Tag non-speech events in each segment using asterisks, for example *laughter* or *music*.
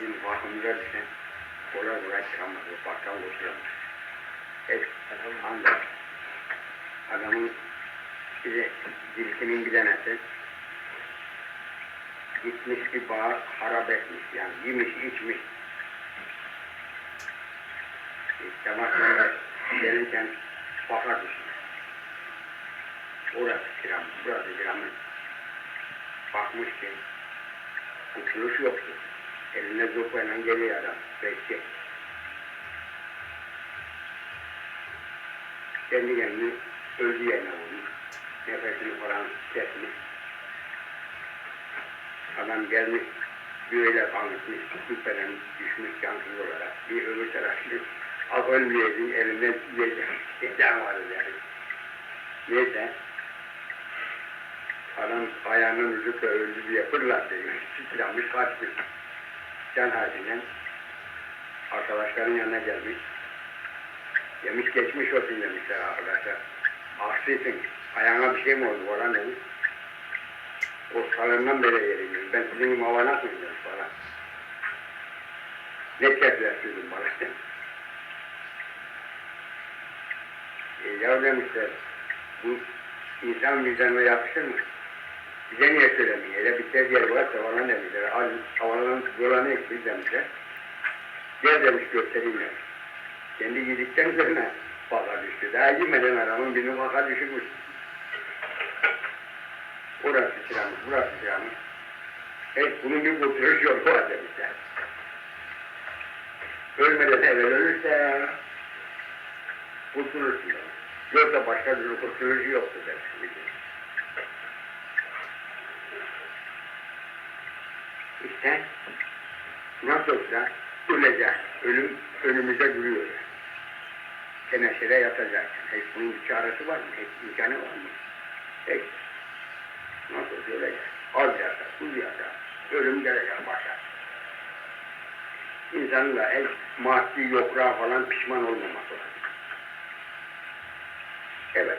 bizim bakımıza düşen kolay kolay çıkamaz. Baktan kurtulamaz. Hep ancak adamın bize bir tanesi gitmiş bir bağı harap etmiş yani yemiş içmiş Çamaşırlar gelirken baka düşmüş. Orası kiram, burası kiramın. Bakmış ki kurtuluş yoktu. Eline zopayla geliyor adam. Bekçi. Kendi kendini öldü yerine vurmuş. Nefesini falan kesmiş. Adam gelmiş, böyle kalmışmış, şüpheden düşmüş cansız olarak. Bir öbür tarafı alkol müezzin elinden yiyecek. Şeytan vardı yani. Neyse. Adam ayağının ucu öldü diye fırlattı. Sıçramış kaçmış. Can halinden arkadaşların yanına gelmiş. Demiş geçmiş olsun demişler arkadaşlar. Aksıysın. Ayağına bir şey mi oldu falan demiş. O salondan beri yeriyim. Ben sizin gibi hava nasıl demiş falan. Ne kefler sürdüm bana. *laughs* E, ya demişler, bu insan vicdanına yakışır mı? Bize niye söylemiyor? Hele bir tez yer varsa falan demişler. Al, havalan dolanı ekmiş demişler. Gel demiş göstereyim demiş. Kendi yedikten sonra baka düştü. Daha yemeden adamın birini baka düşürmüş. Orası sıçramış, burası sıçramış. Evet, bunun bir kurtuluş yolu var demişler. Ölmeden evvel ölürse kurtulursun. Yoksa başka bir kurtuluşu yoktur demiş. İşte nasıl olsa ölecek. Ölüm önümüze duruyor. Teneşire yatacak. Hiç bunun bir çaresi var mı? Hiç imkanı var mı? Hiç. Nasıl olsa. Az yatar, uz yatar. Ölüm gelecek başa. İnsanın da el maddi yokluğa falan pişman olmaması lazım. Evet.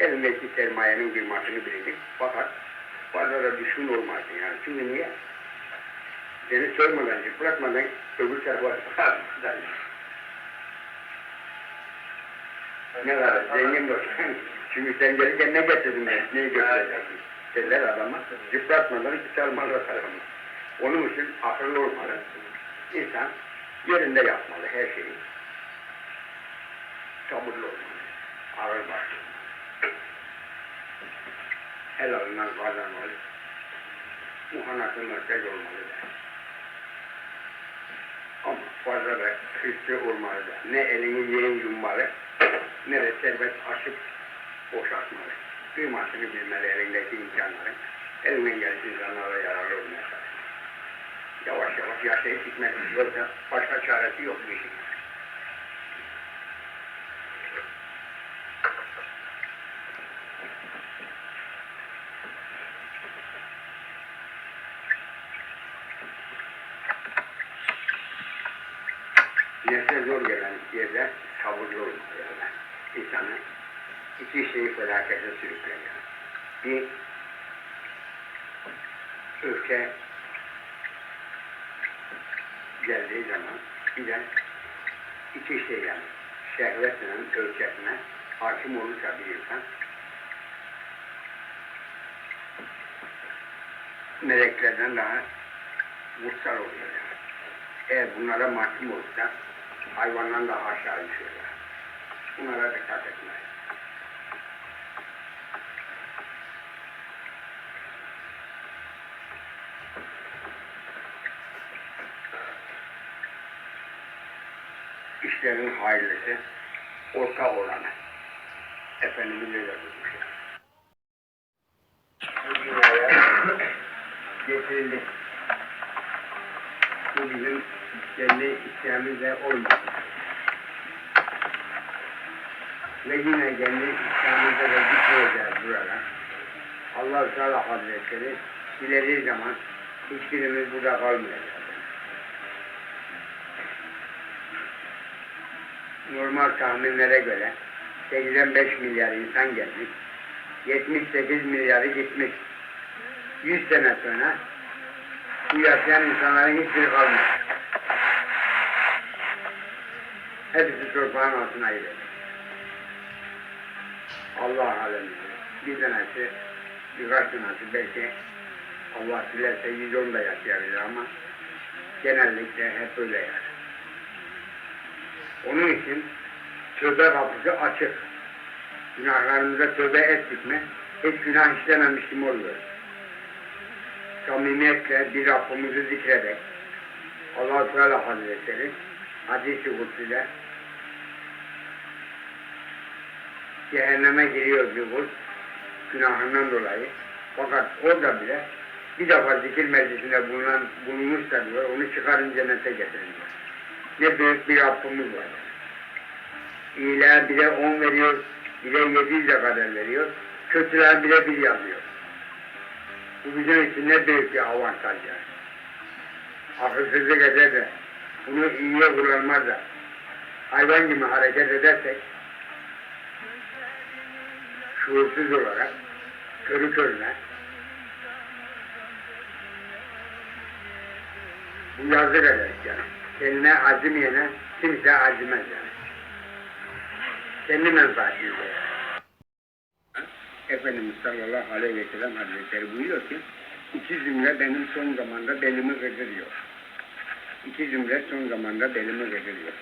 Elindeki sermayenin kıymetini bilecek. Fakat fazla da düşkün olmasın yani. Çünkü niye? Seni sormadan, yıpratmadan öbür tarafa *laughs* Ne kadar zengin olsan, *laughs* Çünkü sen gelirken ne getirdin ben, neyi götüreceksin? Derler adama, yıpratmadan sarmalı tarafını. Onun için akıllı olmalı. İnsan yerinde yapmalı her şeyi. Sabırlı olmalı. Ağır başlı. Helalinden kazanmalı. Muhanatı merkez olmalı der. Fazla da hırslı olmalı. Ne elini yeğen yummalı, ne de serbest açıp boşaltmalı. Kıymasını bilmeli elindeki imkanların. Elinden geldiği insanlara yararlı olmaya çalışmalı. Yavaş yavaş yaşayıp gitmek. Yoksa başka çaresi yok bu işin. Nefse zor gelen yerde sabırlı olmalı yani. İnsanı iki şeyi felakete sürükler yani. Bir, öfke geldiği zaman bir de iki şey yani. Şehvetle ölçekine hakim olursa bir insan meleklerden daha mutsal oluyor yani. Eğer bunlara mahkum olursa hayvandan daha aşağı düşüyorlar. Bunlara dikkat etmez. İşlerin hayırlısı orta olanı. Efendimiz öyle buyurmuş. Bu dünyaya getirildik. Bu bizim kendi isteğimizle olmadı. Ve yine kendi isteğimizle de gitmeyeceğiz burada. Allah Teala Hazretleri dilediği zaman hiçbirimiz burada kalmayacağız. Normal tahminlere göre 85 milyar insan gelmiş. 78 milyarı gitmiş. 100 sene sonra bu yaşayan insanların hiçbiri kalmaz. Hepsi torpağın altına girer. Allah aleminde. Bir tanesi, birkaç tanesi belki Allah dilerse 110 da yaşayabilir ama genellikle hep öyle yani. Onun için tövbe kapısı açık. Günahlarımıza tövbe ettik mi hiç günah işlememiş gibi oluyor. Samimiyetle bir Rabbimizi zikrederek Allah-u Teala Hazretleri hadis-i kutsiyle cehenneme giriyor kul günahından dolayı. Fakat orada bile bir defa zikir meclisinde bulunan, bulunmuşsa diyor, onu çıkarın cennete getirin. Ne büyük bir Rabbimiz var. İyiler bile on veriyor, bile yedi yüze kadar veriyor. Kötüler bile bir yazıyor. Bu bizim için ne büyük bir avantaj yani. Akılsızlık eder de, bunu iyiye kullanmaz da, hayvan gibi hareket edersek, şuursuz olarak, körü körüne, bu yazık ederek yani. Kendine acımeyene kimse acımaz yani. Kendi menfaatinde yani. Efendimiz sallallahu aleyhi ve sellem hazretleri buyuruyor ki, iki zümre benim son zamanda belimi kırdırıyor. İki zümre son zamanda belimi kırdırıyor.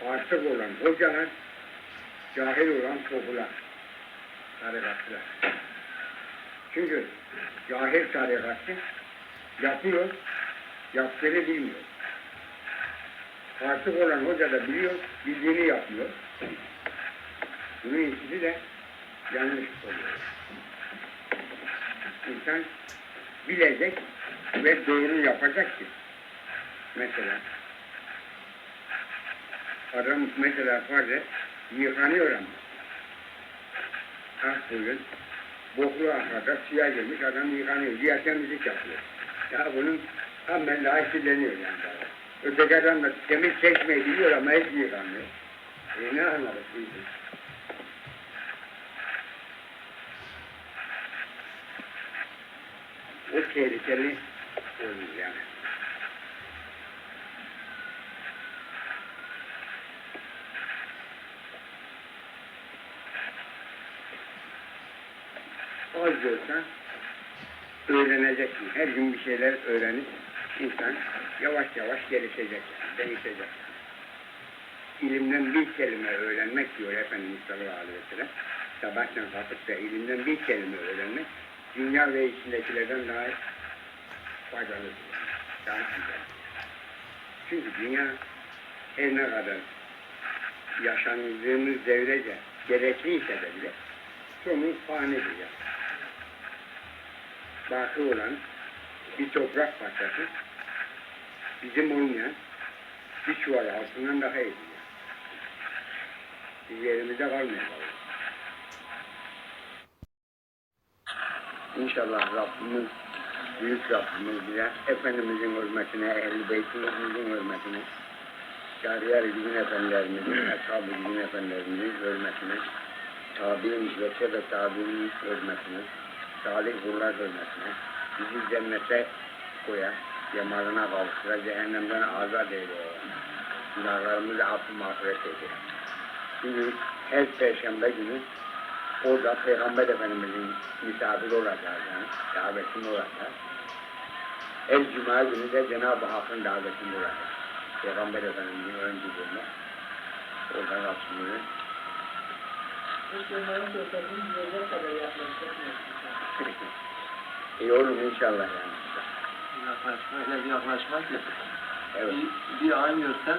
Fasık olan hocalar, cahil olan topular, tarikatçılar. Çünkü cahil tarikatçı yapıyor, yaptığını bilmiyor. Fasık olan hoca da biliyor, bildiğini yapmıyor. Bunun ikisi de yanlış oluyor. İnsan bilecek ve doğru yapacak ki. Mesela adam mesela farz et, yıkanıyor ama. Bugün boklu arkada siyah gelmiş adam yıkanıyor. Diğer temizlik yapıyor. Ya bunun daha sinirleniyor yani. Öteki adam da temiz çekmeyi biliyor ama hiç yıkanmıyor. E ne anladık bu işi? O tehlikeli olur yani. Az da olsa öğreneceksin. Her gün bir şeyler öğrenip insan yavaş yavaş gelişecek, değişecek. İlimden bir kelime öğrenmek diyor Efendimiz sallallahu aleyhi ve sellem. Sabahtan kalkıp da ilimden bir kelime öğrenmek dünya ve içindekilerden daha faydalıdır. Daha güzel. Çünkü dünya her ne kadar yaşandığımız devrece gerekliyse de bile sonu fanidir Baki olan bir toprak parçası bizim olmayan bir çuval altından daha iyi. Biz yerimizde kalmıyor. İnşallah Rabbimiz, büyük Rabbimiz bize Efendimizin hürmetine, Ehl-i Beytimizin hürmetine, Şahriyar Gülün Efendilerimizin, Ashab-ı Gülün Efendilerimizin hürmetine, tabi'in ve ve tabi'in hürmetine, salih kullar hürmetine, bizi cennete koya, cemalına kavuştura, cehennemden azat eyle. Günahlarımızı affı mağfiret eyle. Çünkü her perşembe günü orada Peygamber Efendimizin misafiri olacağız yani, davetinde olacağız. Her cuma günü de Cenab-ı Hakk'ın davetinde olacağız. Peygamber Efendimizin öncülüğünde. Orada Rabbimizin İyi olur inşallah yani. Yaklaşma, öyle bir yaklaşma ki Evet. bir, bir an görsen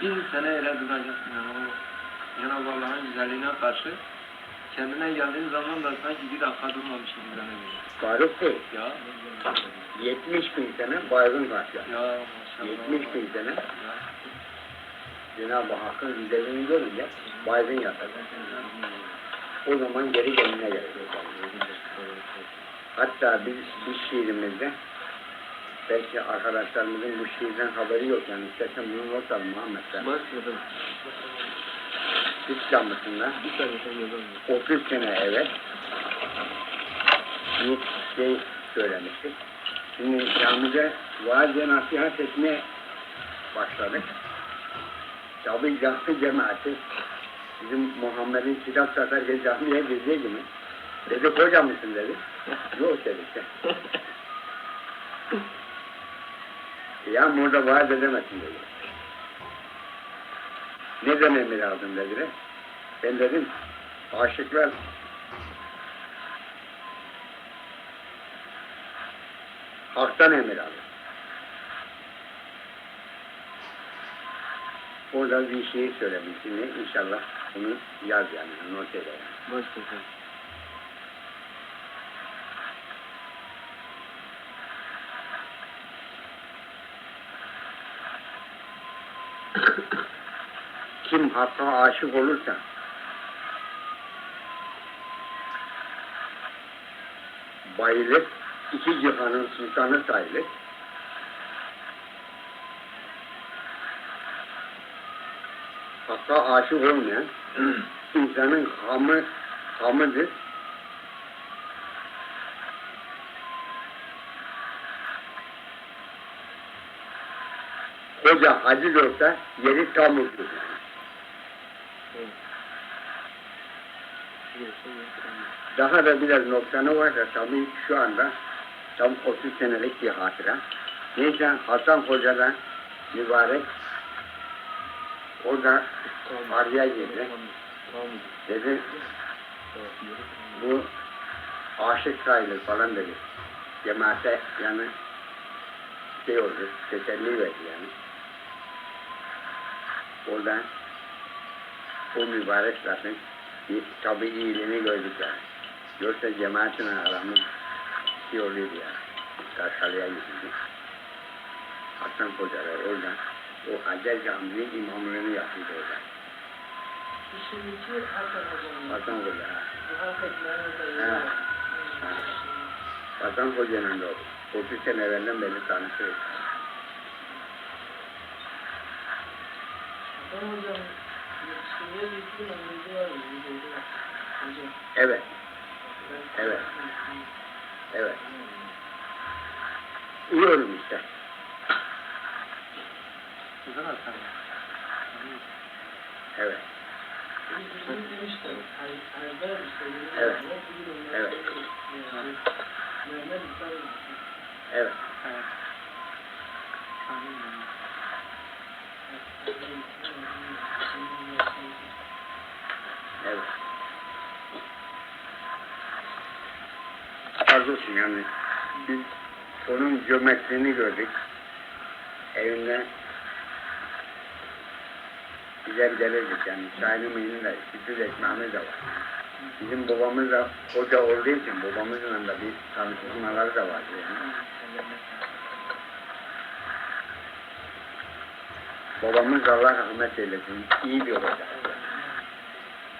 bin sene öyle duracaksın yani o Cenab-ı Allah'ın güzelliğine karşı kendine geldiğin zaman da sanki bir dakika durmamış gibi zannediyorsun. Faruk Bey, Ya, 70 bin sene baygın karşı. ya maşallah. 70 bin sene Ya. Cenab-ı Hakk'ın güzelliğini görünce baygın yatar. O zaman geri kendine gelecek. Hatta biz bir şiirimizde belki arkadaşlarımızın bu şiirden haberi yok yani istersen bunu not al Muhammed Başladım. İslam'ısında Bir saniye sen yazalım. 30 sene evvel bir şey söylemiştik. Şimdi camide vaaz ve nasihat etmeye başladık. Tabi yaktı cemaati. Bizim Muhammed'in kitap satarken camiye girdiği gibi. Dedi hoca mısın dedi. Yok dedi işte. Ya burada vaaz edemezsin dedi. Neden emir aldın dediler. Ben dedim aşıklar haktan emir alır. Orada bir şey söylemişsin. İnşallah bunu yaz yani. Not eyle. yani. Baş tefek. Kim hakka aşık olursa bayılır, iki cihanın sultanı sayılır. Hakka aşık olmayan *clears throat* insanın hamı hamıdır. Koca aziz olsa yeri tam oturur. Daha da biraz noksanı varsa tabii şu anda tam 30 senelik bir hatıra. Neyse Hasan Hoca'da mübarek orada araya girdi. Dedi bu aşık sayılır falan dedi. Cemaate yani şey oldu, teselli verdi yani. Orada o mübarek zaten tabi iyiliğini gördük yani. Yoksa cemaatin aramız şey oluyordu yani. Karşıya gidildi. Hasan Kocalar orada o Hacer Camii'nin imamlığını yapıyordu orada. Hasan Hoca. ha. Hasan Hoca'nın da 30 sene evvelden beri tanışıyoruz. Evet, Evet. evet. Olmuş işte. Evet. Evet. Evet. Evet. Evet. Razı olsun yani. Biz onun cömertliğini gördük. Evinde gider gelirdik yani. Çayını da, sütü de ekmeğimiz de var. Bizim babamız da hoca olduğu için babamızla da bir tanışmaları da vardı yani. Babamız Allah rahmet eylesin. iyi bir hoca.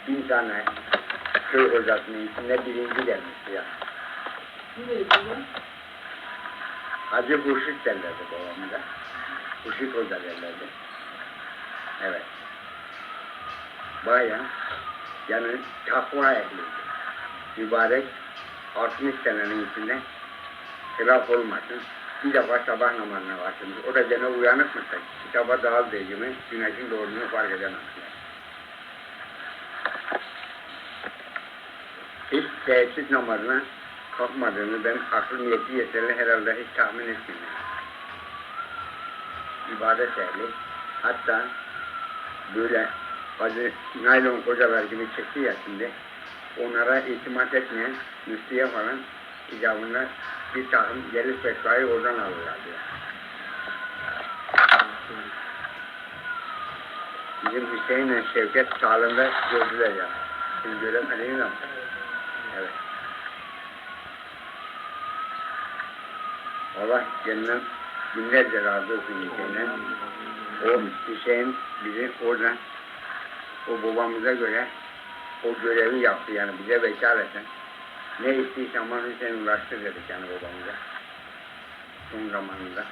Bin tane köy hocasının içinde birinci gelmişti ya. Hacı Hurşit derlerdi babamıza. Hurşit Hoca derlerdi. Evet. Baya yani takva ehliydi. Mübarek 60 senenin içinde hilaf olmasın. Bir defa sabah namazına başlamış. O da gene uyanık mısın? Kitaba dağıldığı gibi güneşin doğduğunu fark edememişler. Hiç teheccüd namazına kalkmadığını ben akıl niyeti yeterli herhalde hiç tahmin etmiyorum. İbadet ehli. Hatta böyle acı naylon kocalar gibi çıktı ya şimdi. Onlara itimat etmeyen müftüye falan icabında bir takım gelir fetvayı oradan alırlardı. Bizim Hüseyin'le Şevket sağlığında gördüler ya. Şimdi göremediğiniz ama. Evet. Allah cennet binlerce razı olsun Hüseyin'e. O Hüseyin bizi orada o babamıza göre o görevi yaptı yani bize vekaleten. Ne istiysen bana Hüseyin ulaştır dedik yani babamıza. Son zamanında.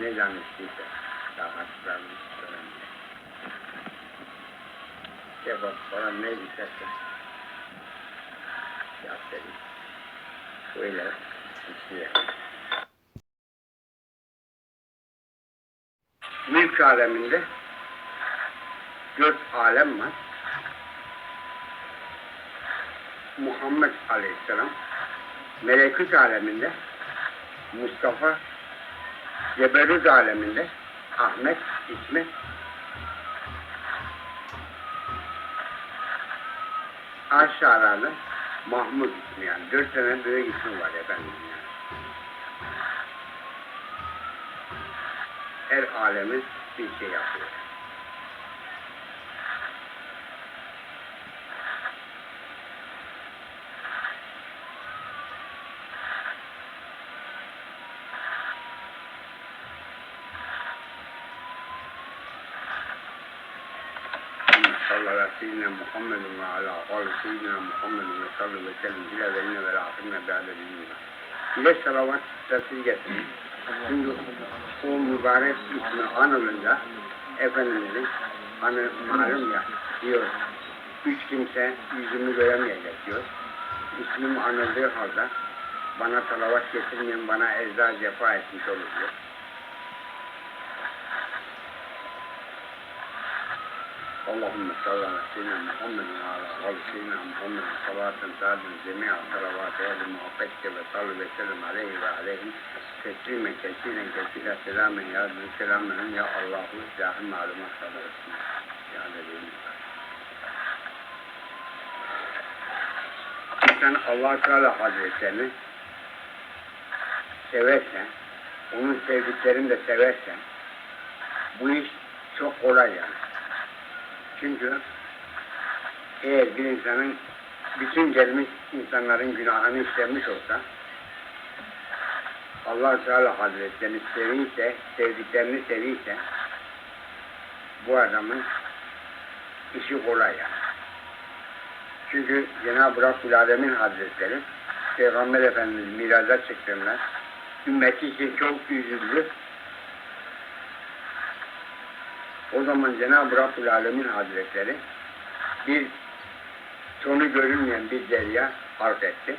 Ne can istiyse. Daha hatırlarım. Kebap falan ne isterse. Yap dedik. Öyle istiyor. Mülk aleminde dört alem var. Muhammed Aleyhisselam melekut aleminde Mustafa Ceberut aleminde Ahmet ismi aşağılarda Mahmud ismi yani. Dört tane büyük isim var efendim yani. Her alemi bir şey yapıyor. صلى على سيدنا محمد وعلى آل سيدنا محمد وصلى وسلم إلى ذلك ve ahirine ba'de dinina. İle salavat tasir getirin. Şimdi o mübarek ismi anılınca Efendimizin hani malum ya diyor üç kimse yüzümü göremeyecek diyor. İsmim anıldığı halde bana salavat getirmeyen bana eza cefa etmiş olur diyor. اللهم صل على سيدنا محمد وعلى آل سيدنا محمد صلاة تعدل جميع صلوات أهل محبتك وصل وسلم عليه وعليه تسليما كثيرا كثيرا سلاما يا رب سلاما يا الله سلاح معلومات صلى يا الذين Sen Allah Teala Hazretlerini seversen, onun sevdiklerini de seversen, bu iş çok kolay yani. Çünkü eğer bir insanın bütün gelmiş insanların günahını işlemiş olsa allah Teala Hazretleri seviyse, sevdiklerini seviyse bu adamın işi kolay yani. Çünkü Cenab-ı Rabbül Alemin Hazretleri Peygamber Efendimiz miraca çıktığında ümmeti için çok üzüldü. O zaman Cenab-ı Rabbül Alemin Hazretleri bir sonu görünmeyen bir derya harf etti.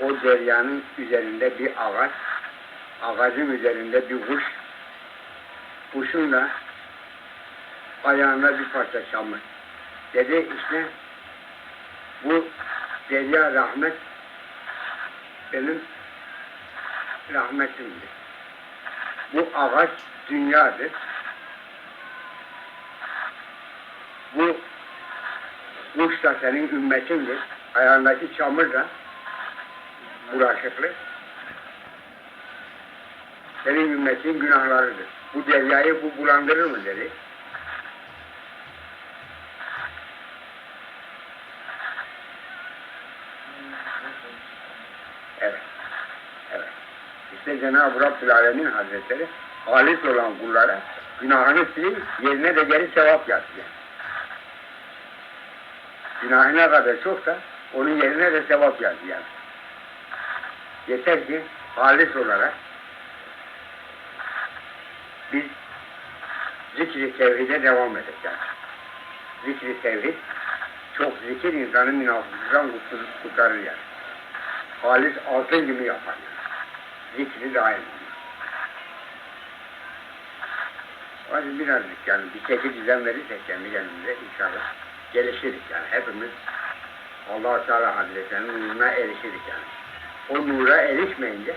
O deryanın üzerinde bir ağaç, ağacın üzerinde bir kuş, kuşun da ayağında bir parça çamur. Dedi işte bu derya rahmet benim rahmetimdir. Bu ağaç dünyadır. Bu kuş da senin ümmetindir. Ayağındaki çamur da bulaşıklı. Senin ümmetin günahlarıdır. Bu deryayı bu bulandırır mı dedi. Evet. Evet. İşte Cenab-ı Rabbül Alemin Hazretleri halis olan kullara günahını silip yerine de geri sevap yazıyor. Günahı ne kadar çoksa onun yerine de sevap yazıyor. Yeter ki halis olarak biz zikri tevhide devam edeceğiz. Zikri tevhid çok zikir insanı münafıklıktan kurtarır yani. Halis altın gibi yapar yani. Zikri daim. Hadi birazcık yani bir çeki düzen verirsek kendi kendimize inşallah gelişiriz yani hepimiz allah Teala Hazretleri'nin nuruna erişiriz yani. O nura erişmeyince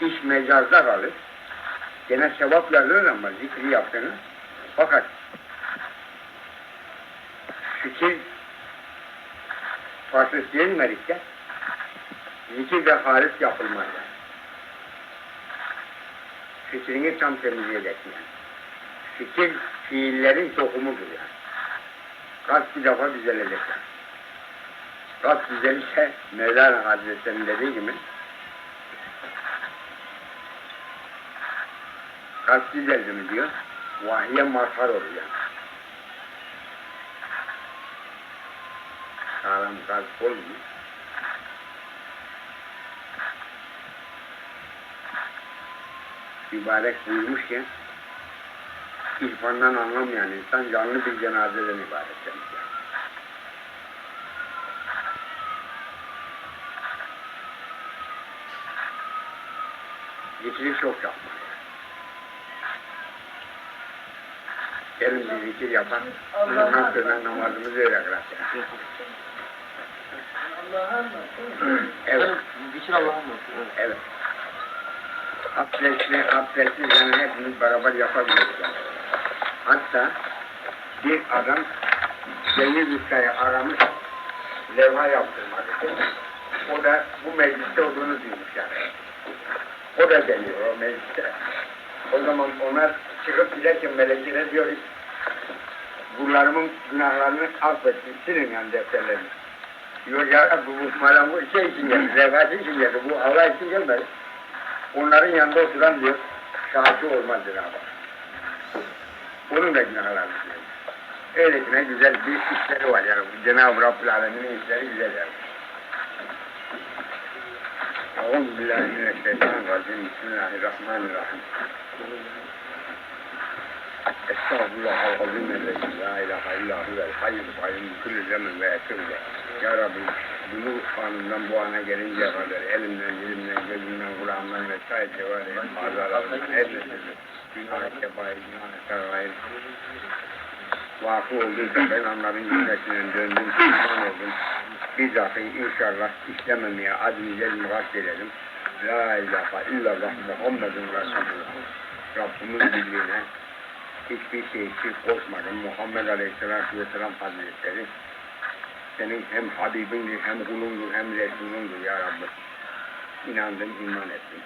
iş mecazda kalır. Gene sevap yazılır ama zikri yaptığını fakat fikir farklı gelmedikçe zikir de halis yapılmaz. Fikrini tam temizleyecek yani. Fikir fiillerin tohumudur yani. Kalp bir defa düzelecek yani. Kalp düzelirse Mevlana Hazretleri'nin dediği gibi kalp düzeldi mi diyor vahye mazhar olur yani. Sağlam kalp olmuyor. Mübarek buyurmuş ki irfandan anlamayan insan canlı bir cenazeden ibaret demiş. yani. Zikri çok yapmalı. Elimde zikir yapan, ondan sonra namazımızı öyle kılar. Evet. Zikir Allah'ın. Evet. Evet. Abdestli, abdestsiz yani hepimiz beraber yapabiliriz. yani. Hatta bir adam Cengiz Usta'yı aramış, levha yaptırmak için. O da bu mecliste olduğunu duymuş yani. O da geliyor o mecliste. O zaman onlar çıkıp giderken meleklere diyor kullarımın günahlarını affetsin, silin yani defterlerini. Diyor ya bu malam bu şey için geldi, levhası için geldi, bu Allah için gelmedi. Onların yanında oturan diyor, şahsi olmaz Cenab-ı Hak. Onun da günahlarını. Öylesine güzel bir işleri var yani. Cenab-ı Rabbül Alemin'in işleri güzel yani. Euzu billahi mineşşeytanirracim. Bismillahirrahmanirrahim. Ellezî la ilahe illa huvel hayyul kayyum kullu zaman ve etûbe. Ya Rabbi bunu kanundan bu ana gelinceye kadar elimden, dilimden, gözümden, kulağımdan ve sadece var ya azalarımdan her nefesim günah-ı kebair, günah-ı sarayir vakı olduysa ben onların hizmetinden döndüm, pişman oldum. Dakika inşallah işlememeye adını gelin edelim. La ilahe illallah Muhammedun Resulullah. Rabbimiz birliğine hiçbir şey için korkmadım. Muhammed Aleyhisselatü Vesselam Hazretleri senin hem Habibindir, hem kulundur, hem Resulundur ya Rabbi. İnandım, iman ettim.